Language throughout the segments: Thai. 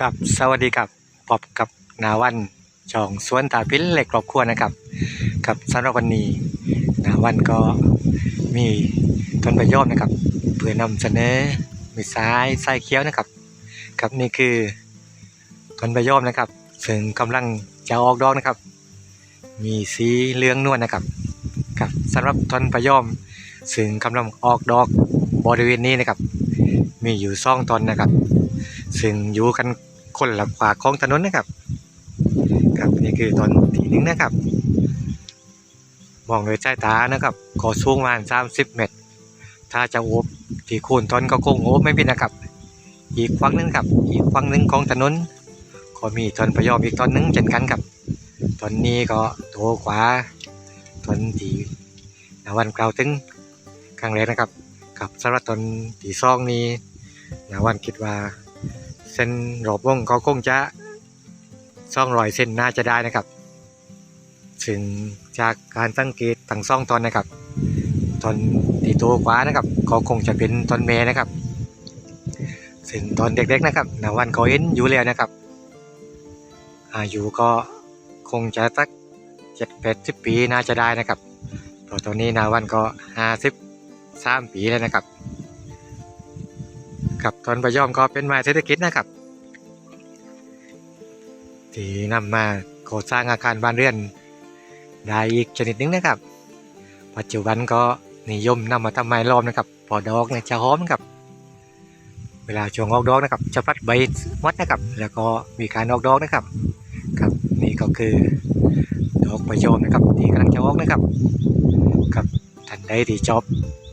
ครับสวัสดีครับพบกับนาวันช่องสวนตาพินเหล็กครอบครัวนะครับครับสำหรับวันนี้นาวันก็มีต้นประโยชน์นะครับ เพื่อนำเสนอมีสายสายเขียวนะครับครับนี่คือต้นประโยชน์นะครับ ซึ่งกำลังจะออกดอกนะครับ มีสีเหลืองนวลนะครับครับสำหรับต้นประโยชน์ซึ่งกำลังออกดอกบริเวณนี้นะครับ มีอยู่ซ่องต้นนะครับ ซึ่งอยู่กันคนละขวาของถนนนะครับ ครับนี่คือตอนที่หนึ่งนะครับ มองโดยสายตานะครับก็สูงประมาณ30 เมตร ถ้าจะโอบที่โคนต้นก็คงโอบไม่เป็นนะครับ อีกฝั่งหนึงครับ อีกฝั่งหนึงของถนนก็มีต้นประยอมอีกต้นหนึงเช่นกันครับต้นนี้ก็โตกว่าต้นที่นาวันกล่าวถึงครั้งแรกนะครับกับสำหรับต้นที่ซองนี้นาวันคิดว่า เส้นรอบวงก็คงจะซ่องรอยเส้นน่าจะได้นะครับ ถึงจากการสังเกตทั้งซ่องตอนนะครับ ตอนที่โตกว่านะครับก็คงจะเป็นตอนเมนะครับซึ่งตอนเด็กๆนะครับนาวันก็เห็นอยู่แล้วนะครับ อายุก็คงจะสักเจ็ดแปดสิบปีน่าจะได้นะครับพราะตอนนี้นาวันก็ห้าสิบสามปีแล้วนะครับ ครับตอนประยอมก็เป็นไม้เศรษฐกิจนะครับ ที่นำมาก่อสร้างอาคารบ้านเรือน ได้อีกชนิดหนึงนะครับ ปัจจุบันก็นิยมนำมาทำไม้ล้อมนะครับพอดอกเนี่ยจะหอมนะครับ เวลาช่วงออกดอกนะครับ จะพัดใบมัดนะครับ แล้วก็มีการออกดอกนะครับ ครับนี่ก็คือดอกประโยมนะครับ ที่กำลังจะออกนะครับ ครับท่านใดที่ชอบ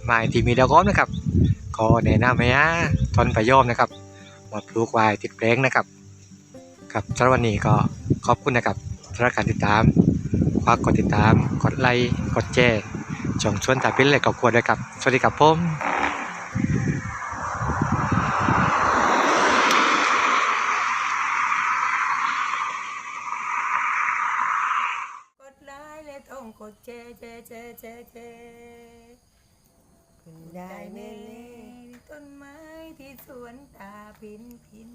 ไม้ที่มีดอกอ้อมนะครับ ก็แนะนำให้ฮะต้นประโยมนะครับมาปลูกไว้ติดแปลงนะครับ ครับสำหรับวันนี้ก็ขอบคุณนะครับสำหรับการติดตามฝากกดติดตาม กดไลค์กดแชร์ช่องชวนตาพินเลยกับควรด้วยครับ สวัสดีครับผมกดไลค์และต้องกดแชร์แชร์แชร์แชร์ คุณได้แน่ๆต้นไม้ที่สวนตาพินพิน